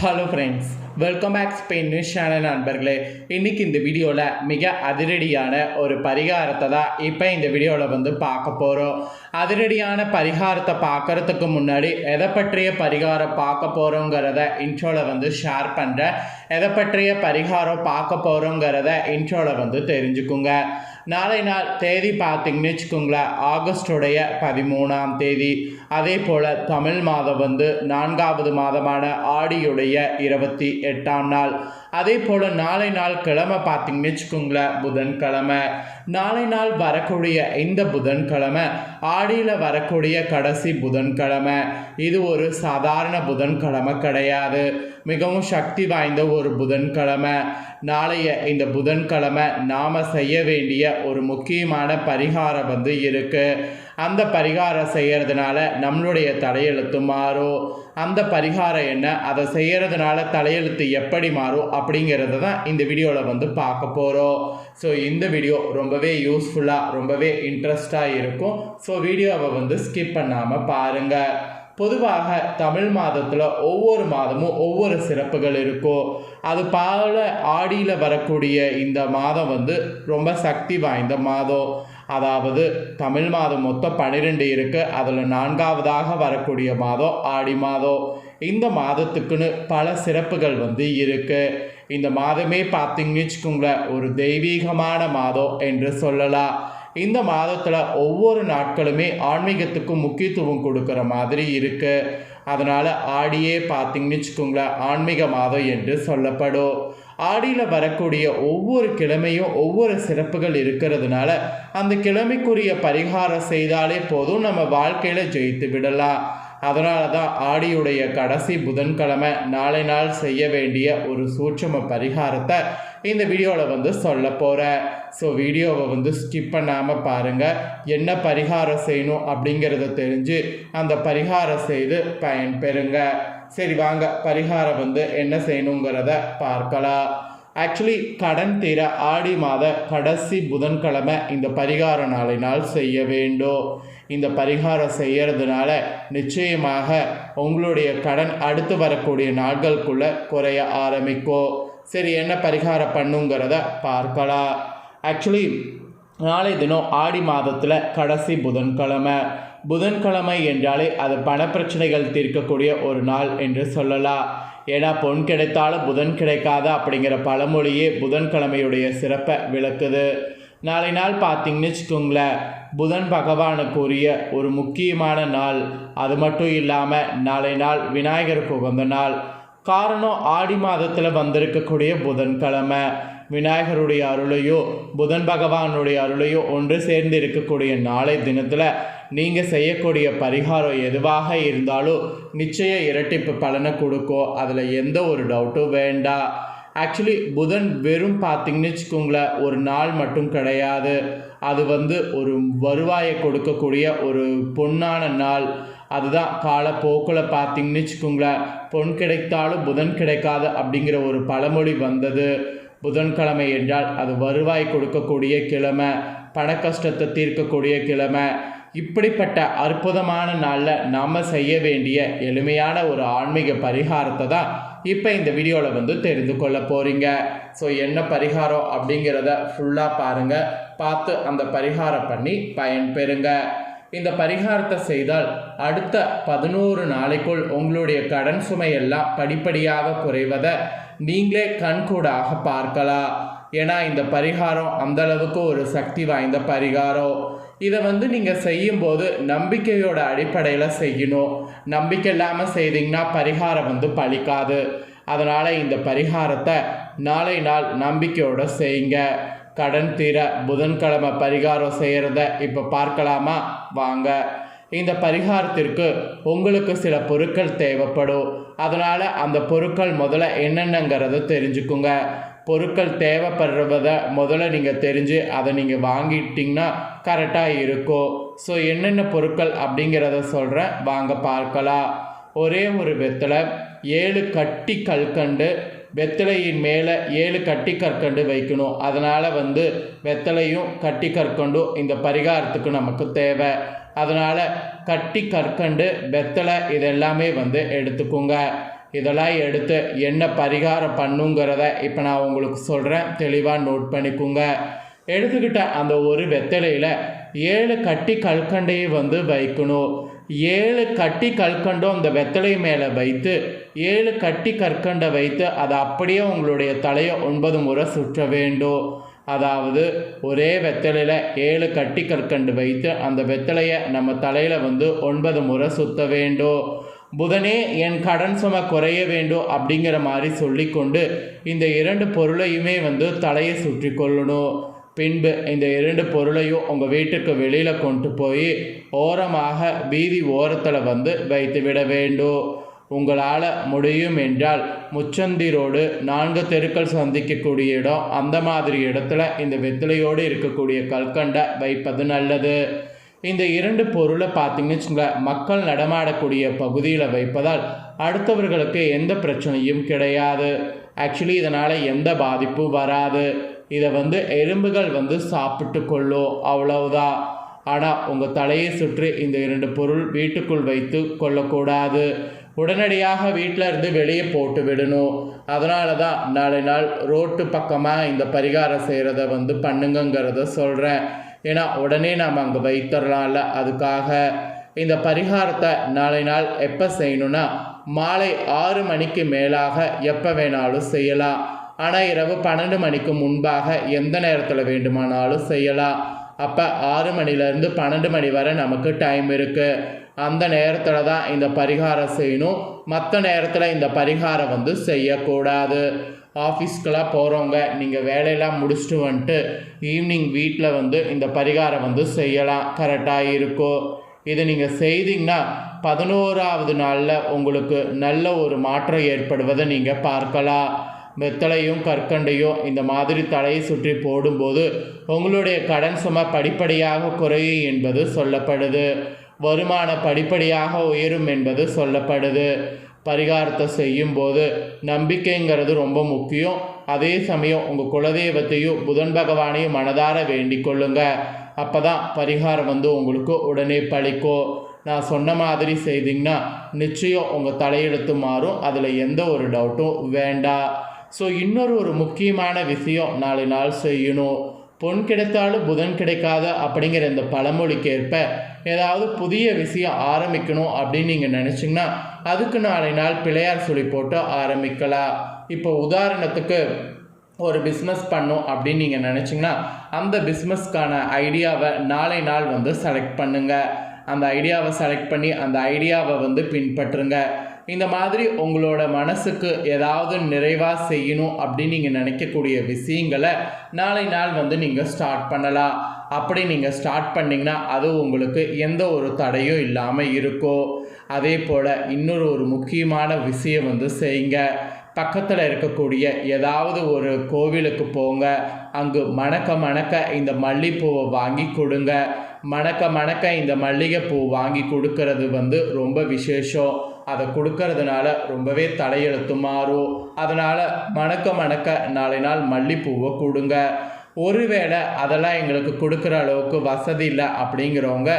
Hello friends welcome back Spain news channel நண்பர்களே. இன்றைக்கி இந்த வீடியோவில் மிக அதிரடியான ஒரு பரிகாரத்தை தான் இப்போ இந்த வீடியோவில் வந்து பார்க்க போகிறோம் அதிரடியான பரிகாரத்தை பார்க்கறதுக்கு முன்னாடி எதை பற்றிய பரிகாரம் பார்க்க போகிறோங்கிறத இன்ட்ரோவில் வந்து ஷேர் பண்ணுறேன் எதை பற்றிய பரிகாரம் பார்க்க போகிறோங்கிறத இன்ட்ரோவில் வந்து தெரிஞ்சுக்குங்க. நாளை நாள் தேதி பார்த்தீங்கன்னு வச்சுக்கோங்களேன் ஆகஸ்டுடைய பதிமூணாம் தேதி. அதே போல் தமிழ் மாதம் வந்து நான்காவது மாதமான ஆடியுடைய இருபத்தி எட்டாம் நாள். அதே போல் நாளை நாள் கிழமை பார்த்தீங்கன்னு வச்சுக்கோங்களேன் புதன்கிழமை. நாளை நாள் வரக்கூடிய இந்த புதன்கிழமை ஆடியில் வரக்கூடிய கடைசி புதன்கிழமை. இது ஒரு சாதாரண புதன்கிழமை கிடையாது. மிகவும் சக்தி வாய்ந்த ஒரு புதன்கிழமை. நாளைய இந்த புதன்கிழமை நாம் செய்ய வேண்டிய ஒரு முக்கியமான பரிகாரம் வந்து இருக்குது அந்த பரிகாரம் செய்கிறதுனால நம்மளுடைய தலையெழுத்து மாறும். அந்த பரிகாரம் என்ன? அதை செய்கிறதுனால தலையெழுத்து எப்படி மாறும் அப்படிங்கிறத தான் இந்த வீடியோவில் வந்து பார்க்க போகிறோம் ஸோ இந்த வீடியோ ரொம்பவே யூஸ்ஃபுல்லாக ரொம்பவே இன்ட்ரெஸ்டாக இருக்கும். ஸோ வீடியோவை வந்து ஸ்கிப் பண்ணாமல் பாருங்கள் பொதுவாக தமிழ் மாதத்தில் ஒவ்வொரு மாதமும் ஒவ்வொரு சிறப்புகள் இருக்கும். அது பால ஆடியில் வரக்கூடிய இந்த மாதம் வந்து ரொம்ப சக்தி வாய்ந்த மாதம். அதாவது தமிழ் மாதம் மொத்தம் பன்னிரெண்டு இருக்குது அதில் நான்காவதாக வரக்கூடிய மாதம் ஆடி மாதம். இந்த மாதத்துக்குன்னு பல சிறப்புகள் வந்து இருக்குது இந்த மாதமே பார்த்தீங்கன்னு வச்சுக்கோங்களேன் ஒரு தெய்வீகமான மாதம் என்று சொல்லலாம். இந்த மாதத்தில் ஒவ்வொரு நாட்களுமே ஆன்மீகத்துக்கும் முக்கியத்துவம் கொடுக்குற மாதிரி இருக்குது அதனால் ஆடியே பார்த்தீங்கன்னு வச்சுக்கோங்களேன் ஆன்மீக மாதம் என்று சொல்லப்படும். ஆடியில் வரக்கூடிய ஒவ்வொரு கிழமையும் ஒவ்வொரு சிறப்புகள் இருக்கிறதுனால அந்த கிழமைக்குரிய பரிகாரம் செய்தாலே போதும் நம்ம வாழ்க்கையில் ஜெயித்து விடலாம். அதனால தான் ஆடியுடைய கடைசி புதன்கிழமை நாளை நாள் செய்ய வேண்டிய ஒரு சூட்சம பரிகாரத்தை இந்த வீடியோவில் வந்து சொல்ல போகிறேன் ஸோ வீடியோவை வந்து ஸ்கிப் பண்ணாமல் பாருங்கள் என்ன பரிகாரம் செய்யணும் அப்படிங்கிறத தெரிஞ்சு அந்த பரிகாரம் செய்து பயன்பெறுங்க. சரி வாங்க. பரிகாரம் வந்து என்ன செய்யணுங்கிறத பார்க்கலாம். ஆக்சுவலி கடன் தீர ஆடி மாத கடைசி புதன்கிழமை இந்த பரிகார நாளினால் செய்ய வேண்டும். இந்த பரிகாரம் செய்யறதுனால நிச்சயமாக உங்களுடைய கடன் அடுத்து வரக்கூடிய நாட்களுக்குள்ள குறைய ஆரம்பிக்கும். சரி என்ன பரிகாரம் பண்ணுங்கிறத பார்க்கலாம். ஆக்சுவலி நாளை தினம் ஆடி மாதத்தில் கடைசி புதன்கிழமை. புதன்கிழமை என்றாலே அது பணப்பிரச்சனைகள் தீர்க்கக்கூடிய ஒரு நாள் என்று சொல்லலாம். ஏன்னா பொன் கிடைத்தாலும் புதன் கிடைக்காத அப்படிங்கிற பழமொழியே புதன்கிழமையுடைய சிறப்பை விளக்குது. நாளை நாள் பார்த்தீங்கன்னு வச்சுக்கோங்களேன் புதன் பகவானுக்குரிய ஒரு முக்கியமான நாள். அது மட்டும் இல்லாமல் நாளை நாள் விநாயகருக்கு உகந்த நாள். காரணம் ஆடி மாதத்தில் வந்திருக்கக்கூடிய புதன்கிழமை விநாயகருடைய அருளையோ புதன் பகவானுடைய அருளையோ ஒன்று சேர்ந்து இருக்கக்கூடிய நாளை தினத்தில் நீங்கள் செய்யக்கூடிய பரிகாரம் எதுவாக இருந்தாலும் நிச்சய இரட்டிப்பு பலனை கொடுக்கும் அதில் எந்த ஒரு டவுட்டும் வேண்டாம் ஆக்சுவலி புதன் வெறும் பார்த்தீங்கன்னு வச்சுக்கோங்களேன் ஒரு நாள் மட்டும் கிடையாது. அது வந்து ஒரு வருவாயை கொடுக்கக்கூடிய ஒரு பொன்னான நாள். அதுதான் காலப்போக்கில் பார்த்தீங்கன்னு வச்சுக்கோங்களேன் பொன் கிடைத்தாலும் புதன் கிடைக்காது அப்படிங்கிற ஒரு பழமொழி வந்தது. புதன்கிழமை என்றால் அது வருவாய் கொடுக்கக்கூடிய கிழமை பண கஷ்டத்தை தீர்க்கக்கூடிய கிழமை. இப்படிப்பட்ட அற்புதமான நாளில் நாம் செய்ய வேண்டிய எளிமையான ஒரு ஆன்மீக பரிகாரத்தை தான் இப்போ இந்த வீடியோவில் வந்து தெரிந்து கொள்ள போகிறீங்க ஸோ என்ன பரிகாரம் அப்படிங்கிறத ஃபுல்லாக பாருங்கள் பார்த்து அந்த பரிகாரம் பண்ணி பயன்பெறுங்க. இந்த பரிகாரத்தை செய்தால் அடுத்த பதினோரு நாளைக்குள் உங்களுடைய கடன் சுமையெல்லாம் படிப்படியாக குறைவதை நீங்களே கண்கூடாக பார்க்கலாம். ஏன்னா இந்த பரிகாரம் அந்த அளவுக்கு ஒரு சக்தி வாய்ந்த பரிகாரம். இதை வந்து நீங்கள் செய்யும்போது நம்பிக்கையோட அடிப்படையில் செய்யணும். நம்பிக்கை இல்லாமல் செய்தீங்கன்னா பரிகாரம் வந்து பழிக்காது. அதனால் இந்த பரிகாரத்தை நாளை நாள் நம்பிக்கையோட செய்யுங்க. கடன் தீர புதன்கிழமை பரிகாரம் செய்கிறத இப்போ பார்க்கலாமா? வாங்க. இந்த பரிகாரத்திற்கு உங்களுக்கு சில பொருட்கள் தேவைப்படும். அதனால் அந்த பொருட்கள் முதல்ல என்னென்னங்கிறத தெரிஞ்சுக்குங்க. பொருட்கள் தேவைப்படுறத முதல்ல நீங்கள் தெரிஞ்சு அதை நீங்கள் வாங்கிட்டிங்கன்னா கரெக்டாக இருக்கும். ஸோ என்னென்ன பொருட்கள் அப்படிங்கிறத சொல்கிறேன் வாங்க பார்க்கலாம். ஒரே ஒரு விதத்தில் ஏழு கட்டி கல்கண்டு வெத்தலையின் மேலே ஏழு கட்டி கற்கண்டு வைக்கணும். அதனால் வந்து வெத்தலையும் கட்டி கற்கண்டும் இந்த பரிகாரத்துக்கு நமக்கு தேவை. அதனால் கட்டி கற்கண்டு வெத்தலை இதெல்லாமே வந்து எடுத்துக்கோங்க. இதெல்லாம் எடுத்து என்ன பரிகாரம் பண்ணுங்கிறத இப்போ நான் உங்களுக்கு சொல்கிறேன் தெளிவாக நோட் பண்ணிக்கோங்க. எடுத்துக்கிட்ட அந்த ஒரு வெத்தலையில் ஏழு கட்டி கற்கண்டையும் வந்து வைக்கணும். ஏழு கட்டி கற்கண்டும் அந்த வெத்தலை மேலே வைத்து ஏழு கட்டி கற்கண்டை வைத்து அதை அப்படியே உங்களுடைய தலையை ஒன்பது முறை சுற்ற வேண்டும். அதாவது ஒரே வெத்தலையில் ஏழு கட்டி கற்கண்டு வைத்து அந்த வெத்தலையை நம்ம தலையில் வந்து ஒன்பது முறை சுத்த வேண்டும். புதனே என் கடன் சுமை குறைய வேண்டும் அப்படிங்கிற மாதிரி சொல்லிக்கொண்டு இந்த இரண்டு பொருளையுமே வந்து தலையை சுற்றி கொள்ளணும். பின்பு இந்த இரண்டு பொருளையும் உங்கள் வீட்டுக்கு வெளியில் கொண்டு போய் ஓரமாக வீதி ஓரத்தில் வந்து வைத்து விட வேண்டும். உங்களால் முடியும் என்றால் முச்சந்திரோடு நான்கு தெருக்கள் சந்திக்கக்கூடிய இடம் அந்த மாதிரி இடத்துல இந்த வெத்திலையோடு இருக்கக்கூடிய கல்கண்டை வைப்பது நல்லது. இந்த இரண்டு பொருளை பார்த்தீங்கன்னு வச்சுங்களேன் மக்கள் நடமாடக்கூடிய பகுதியில் வைப்பதால் அடுத்தவர்களுக்கு எந்த பிரச்சனையும் கிடையாது. ஆக்சுவலி இதனால் எந்த பாதிப்பும் வராது. இதை வந்து எறும்புகள் வந்து சாப்பிட்டு கொள்ளும் அவ்வளவுதான் ஆனால் உங்கள் தலையை சுற்றி இந்த இரண்டு பொருள் வீட்டுக்குள் வைத்து கொள்ளக்கூடாது. உடனடியாக வீட்டில் இருந்து வெளியே போட்டு விடணும். அதனால தான் நாளை நாள் ரோட்டு பக்கமாக இந்த பரிகாரம் செய்கிறத வந்து பண்ணுங்கங்கிறத சொல்கிறேன் ஏன்னா உடனே நாம் அங்கே வைத்துடலாம்ல அதுக்காக. இந்த பரிகாரத்தை நாளை நாள் எப்போ செய்யணும்னா மாலை ஆறு மணிக்கு மேலாக எப்போ வேணாலும் செய்யலாம். ஆனால் இரவு பன்னெண்டு மணிக்கு முன்பாக எந்த நேரத்தில் வேண்டுமானாலும் செய்யலாம். அப்போ ஆறு மணிலேருந்து பன்னெண்டு மணி வரை நமக்கு டைம் இருக்குது அந்த நேரத்தில் தான் இந்த பரிகாரம் செய்யணும். மற்ற நேரத்தில் இந்த பரிகாரம் வந்து செய்யக்கூடாது. ஆஃபீஸ்க்கெலாம் போகிறவங்க நீங்கள் வேலையெல்லாம் முடிச்சுட்டு வந்துட்டு ஈவினிங் வீட்டில் வந்து இந்த பரிகாரம் வந்து செய்யலாம். கரெக்டாக இருக்கும் இதை நீங்கள் செய்தீங்கன்னா பதினோராவது நாளில் உங்களுக்கு நல்ல ஒரு மாற்றம் ஏற்படுவதை நீங்கள் பார்க்கலாம். வெத்தலையும் கற்கண்டையும் இந்த மாதிரி தலையை சுற்றி போடும்போது உங்களுடைய கடன் சுமை படிப்படியாக குறையும் என்பது சொல்லப்படுது. வருமான படிப்படியாக உயரும் என்பது சொல்லப்படுது. பரிகாரத்தை செய்யும்போது நம்பிக்கைங்கிறது ரொம்ப முக்கியம். அதே சமயம் உங்கள் குலதெய்வத்தையும் புதன் பகவானையும் மனதார வேண்டிக் கொள்ளுங்க. அப்போ தான் பரிகாரம் வந்து உங்களுக்கு உடனே பழிக்கும். நான் சொன்ன மாதிரி செய்தீங்கன்னா நிச்சயம் உங்கள் தலையெழுத்து மாறும். அதில் எந்த ஒரு டவுட்டும் வேண்டாம். ஸோ இன்னொரு ஒரு முக்கியமான விஷயம் நாலு நாள் செய்யணும். பொன் கிடைத்தாலும் புதன் கிடைக்காத அப்படிங்கிற இந்த பழமொழிக்கு ஏற்ப ஏதாவது புதிய விஷயம் ஆரம்பிக்கணும் அப்படின்னு நீங்கள் நினச்சிங்கன்னா அதுக்கு நாளை நாள் பிள்ளையார் சொல்லி போட்டு ஆரம்பிக்கலாம். இப்போ உதாரணத்துக்கு ஒரு பிஸ்னஸ் பண்ணும் அப்படின்னு நீங்கள் நினச்சிங்கன்னா அந்த பிஸ்னஸ்க்கான ஐடியாவை நாளை நாள் வந்து செலக்ட் பண்ணுங்கள் அந்த ஐடியாவை செலக்ட் பண்ணி அந்த ஐடியாவை வந்து பின்பற்றுங்க. இந்த மாதிரி உங்களோட மனசுக்கு ஏதாவது நிறைவாக செய்யணும் அப்படின்னு நீங்கள் நினைக்கக்கூடிய விஷயங்களை நாளை நாள் வந்து நீங்கள் ஸ்டார்ட் பண்ணலாம். அப்படி நீங்கள் ஸ்டார்ட் பண்ணிங்கன்னா அது உங்களுக்கு எந்த ஒரு தடையும் இல்லாமல் இருக்கும் அதே போல் இன்னொரு ஒரு முக்கியமான விஷயம் வந்து செய்யுங்க. பக்கத்தில் இருக்கக்கூடிய ஏதாவது ஒரு கோவிலுக்கு போங்க. அங்கு மணக்க மணக்க இந்த மல்லிகைப்பூவை வாங்கி கொடுங்க. மணக்க மணக்க இந்த மல்லிகைப்பூ வாங்கி கொடுக்கறது வந்து ரொம்ப விசேஷம். அதை கொடுக்கறதுனால ரொம்பவே தலையெழுத்து மாறும் அதனால் மணக்க மணக்க நாளை நாள் மல்லிப்பூவை கொடுங்க. ஒருவேளை அதெல்லாம் எங்களுக்கு கொடுக்குற அளவுக்கு வசதி இல்லை அப்படிங்கிறவங்க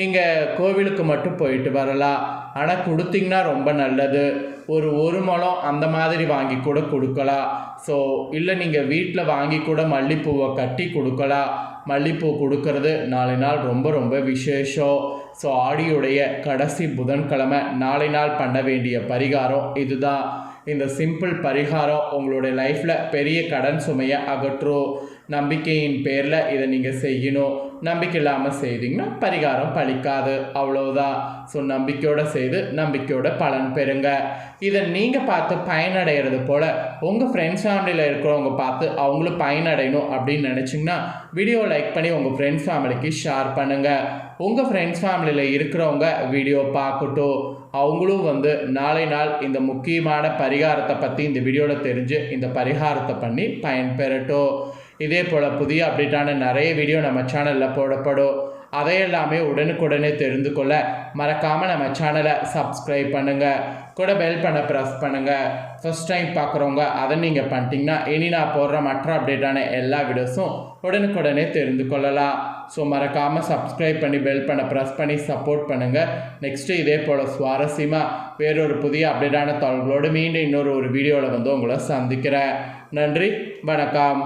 நீங்கள் கோவிலுக்கு மட்டும் போயிட்டு வரலாம். ஆனால் கொடுத்தீங்கன்னா ரொம்ப நல்லது. ஒரு ஒரு முழம் அந்த மாதிரி வாங்கி கூட கொடுக்கலாம் ஸோ இல்லை நீங்கள் வீட்டில் வாங்கி கூட மல்லிப்பூவை கட்டி கொடுக்கலாம் மல்லிப்பூ கொடுக்கறது நாளை நாள் ரொம்ப ரொம்ப விசேஷம். ஸோ ஆடியுடைய கடைசி புதன்கிழமை நாளை நாள் பண்ண வேண்டிய பரிகாரம் இதுதான். இந்த சிம்பிள் பரிகாரம் உங்களுடைய லைஃப்பில் பெரிய கடன் சுமையை அகற்றும். நம்பிக்கையின் பேரில் இதை நீங்கள் செய்யணும். நம்பிக்கை இல்லாமல் செய்தீங்கன்னா பரிகாரம் பலிக்காது அவ்வளவுதான் ஸோ நம்பிக்கையோடு செய்து நம்பிக்கையோட பலன் பெறுங்க. இதை நீங்கள் பார்த்து பயனடைகிறது போல் உங்கள் ஃப்ரெண்ட்ஸ் ஃபேமிலியில் இருக்கிறவங்க பார்த்து அவங்களும் பயனடையணும் அப்படின்னு நினச்சிங்கன்னா வீடியோ லைக் பண்ணி உங்கள் ஃப்ரெண்ட்ஸ் ஃபேமிலிக்கு ஷேர் பண்ணுங்கள் உங்கள் ஃப்ரெண்ட்ஸ் ஃபேமிலியில் இருக்கிறவங்க வீடியோ பார்க்கட்டும். அவங்களும் வந்து நாளை நாள் இந்த முக்கியமான பரிகாரத்தை பற்றி இந்த வீடியோவில் தெரிஞ்சு இந்த பரிகாரத்தை பண்ணி பயன்பெறட்டும். இதே போல் புதிய அப்டேட்டான நிறைய வீடியோ நம்ம சேனலில் போடப்படும். அதையெல்லாமே உடனுக்குடனே தெரிந்து கொள்ள மறக்காமல் நம்ம சேனலை சப்ஸ்கிரைப் பண்ணுங்கள் கூட பெல் பண்ண ப்ரெஸ் பண்ணுங்கள் ஃபஸ்ட் டைம் பார்க்குறவங்க அதை நீங்கள் பண்ணிட்டீங்கன்னா இனி நான் போடுற மற்ற அப்டேட்டான எல்லா வீடியோஸும் உடனுக்குடனே தெரிந்து கொள்ளலாம். ஸோ மறக்காமல் சப்ஸ்கிரைப் பண்ணி பெல் பண்ண ப்ரெஸ் பண்ணி சப்போர்ட் பண்ணுங்கள் நெக்ஸ்ட்டு இதே போல் சுவாரஸ்யமாக வேறொரு புதிய அப்டேட்டான தகவல்களோடு மீண்டும் இன்னொரு ஒரு வீடியோவில் வந்து உங்களை சந்திக்கிறேன். நன்றி வணக்கம்.